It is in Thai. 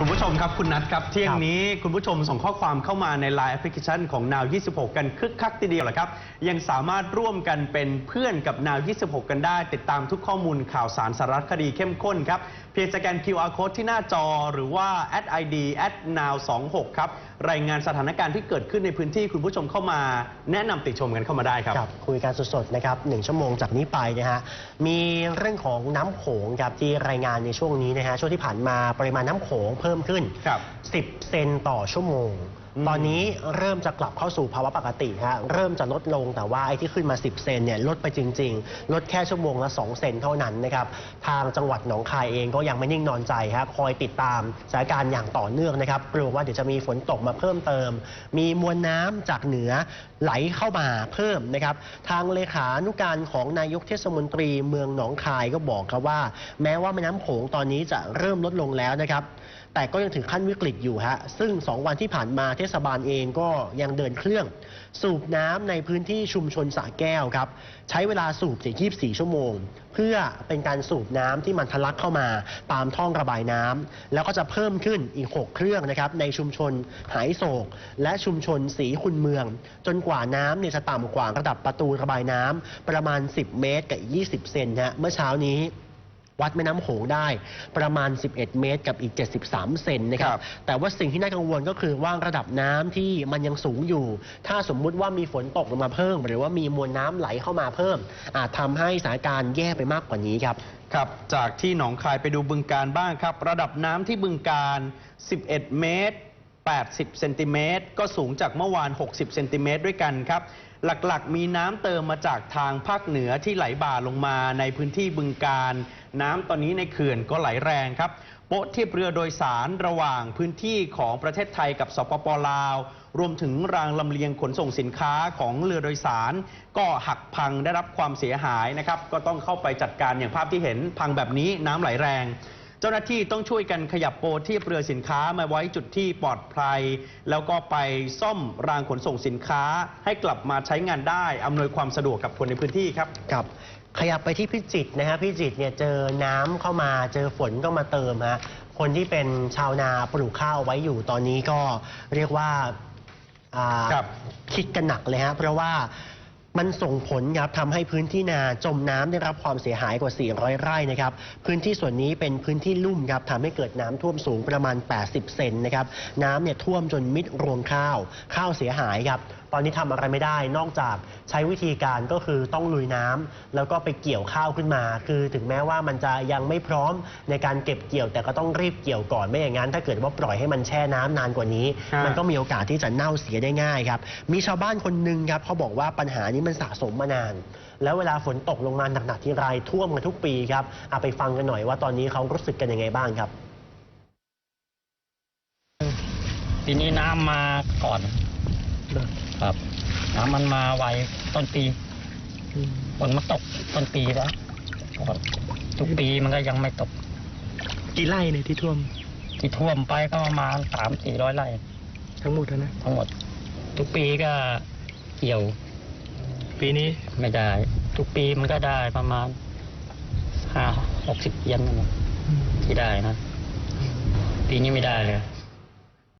คุณผู้ชมครับคุณนัทครับเที่ยงนี้คุณผู้ชมส่งข้อความเข้ามาใน Line แอปพลิเคชันของ Now 26 กันคึกคักทีเดียวแหละครับ ยังสามารถร่วมกันเป็นเพื่อนกับ Now 26 กันได้ ติดตามทุกข้อมูลข่าวสารสารคดีเข้มข้นครับ เพียงสแกน QR code ที่หน้าจอหรือว่า @id @now 26 ครับ รายงานสถานการณ์ที่เกิดขึ้นในพื้นที่คุณผู้ชมเข้ามาแนะนำติชมกันเข้ามาได้ครับ ครับคุยกันสดๆนะครับหนึ่งชั่วโมงจากนี้ไปนะฮะมีเรื่องของน้ำโขงครับที่รายงานในช่วงนี้นะฮะช่วงที่ผ่านมาปริมาณน้ำโขงเพิ่มขึ้น ครับ10 เซนต่อชั่วโมงอืม ตอนนี้เริ่มจะกลับเข้าสู่ภาวะปกติฮะเริ่มจะลดลงแต่ว่าไอ้ที่ขึ้นมา 10 เซนเนี่ยลดไปจริง ๆ ลดแค่ชั่วโมงละ 2 เซนเท่านั้นนะครับทางจังหวัดหนองคายเองก็ยังไม่นิ่งนอนใจฮะคอยติดตามสถานการณ์อย่างต่อเนื่องนะครับกลัวว่าเดี๋ยวจะมีฝนตกมาเพิ่มเติม มีมวลน้ำจากเหนือไหลเข้ามาเพิ่มนะครับทางเลขานุการของนายกเทศมนตรีเมืองหนองคายก็บอกครับว่า แม้ว่าแม่น้ำโขงตอนนี้จะเริ่มลดลงแล้วนะครับแต่ก็ยังถึงขั้นวิกฤตอยู่ฮะซึ่ง 2 วันที่ผ่านมาเทศบาลเองก็ยังเดินเครื่อง สูบน้ำในพื้นที่ชุมชนสระแก้วครับ ใช้เวลาสูบถึง24 ชั่วโมง เพื่อเป็นการสูบน้ำที่มันทะลักเข้ามาตามท่องระบายน้ำแล้วก็จะเพิ่มขึ้นอีก 6 เครื่องนะครับในชุมชนหายโศก และชุมชนสีคุณเมือง จนกว่าน้ำเนี่ยจะต่ำกว่าระดับประตูระบายน้ำประมาณ 10 เมตรกับอีก20 เซนฮะเมื่อเช้านี้ วัดแม่น้ำโขงได้ประมาณ 11 เมตรกับอีก 73 เซนนะครัครับบแต่ว่าสิ่งที่น่ากังวลก็คือว่าระดับน้ำที่มันยังสูงอยู่ ถ้าสมมุติว่ามีฝนตกลงมาเพิ่ม หรือว่ามีมวลน้ำไหลเข้ามาเพิ่ม อาจทำให้สถานการณ์แย่ไปมากกว่านี้ครับ ครับจากที่หนองคายไปดูบึงการบ้างครับ ระดับน้ำที่บึงการ 11 เมตร 80 เซนติเมตร ก็สูงจากเมื่อวาน 60 เซนติเมตรด้วยกันครับ หลักๆ มีน้ำเติมมาจากทางภาคเหนือที่ไหลบ่าลงมาในพื้นที่บึงการ น้ำตอนนี้ในเขื่อนก็ไหลแรงครับ โป๊ะเทียบเรือโดยสารระหว่างพื้นที่ของประเทศไทยกับสปปลาว รวมถึงรางลำเลียงขนส่งสินค้าของเรือโดยสาร ก็หักพังได้รับความเสียหายนะครับ ก็ต้องเข้าไปจัดการอย่างภาพที่เห็นพังแบบนี้น้ำไหลแรง เจ้าหน้าที่ต้องช่วยกันขยับโปรเทียบเรือสินค้ามาไว้จุดที่ปลอดภัย แล้วก็ไปซ่อมรางขนส่งสินค้า ให้กลับมาใช้งานได้อำนวยความสะดวกกับคนในพื้นที่ครับ ครับขยับไปที่พิจิตรนะฮะพิจิตรเนี่ยเจอน้ำเข้ามาเจอฝนก็มาเติมฮะคนที่เป็นชาวนาปลูกข้าวไว้อยู่ตอนนี้ก็เรียกว่าอ่า ครับ คิดกันหนักเลยฮะเพราะว่า มันส่งผลครับทำให้พื้นที่นาจมน้ำได้รับความเสียหายกว่า 400 ไร่นะครับ พื้นที่ส่วนนี้เป็นพื้นที่ลุ่มครับทำให้เกิดน้ำท่วมสูงประมาณ 80 เซนนะครับ น้ำเนี่ยท่วมจนมิดรวงข้าว ข้าวเสียหายครับ ตอนนี้ทำอะไรไม่ได้ นอกจากใช้วิธีการก็คือต้องลุยน้ำแล้วก็ไปเกี่ยวข้าวขึ้นมา คือถึงแม้ว่ามันจะยังไม่พร้อมในการเก็บเกี่ยวแต่ก็ต้องรีบเกี่ยวก่อนไม่อย่างนั้น ถ้าเกิดว่าปล่อยให้มันแช่น้ำนานกว่านี้ ฮะ มันก็มีโอกาสที่จะเน่าเสียได้ง่ายครับ มีชาวบ้านคนหนึ่งครับเขาบอกว่าปัญหานี้มันสะสมมานาน แล้วเวลาฝนตกลงมาหนักๆทีไรท่วมกันทุกปีครับเอาไปฟังกันหน่อยว่าตอนนี้เขารู้สึกกันยังไงบ้างครับปีนี้น้ำมาก่อน ครับน้ำมันมาไวต้นปีฝนมาตกต้นปีแล้วก่อนทุกปีมันก็ยังไม่ตก กี่ไร่เนี่ยที่ท่วม ที่ท่วมไปก็ประมาณสามสี่ร้อยไร่ ทั้งหมดนะ ทั้งหมด ทุกปีก็เกี่ยว ปีนี้ไม่ได้ ทุกปีมันก็ได้ประมาณห้าหกสิบเยนนั่นแหละที่ได้นะ ปีนี้ไม่ได้เลย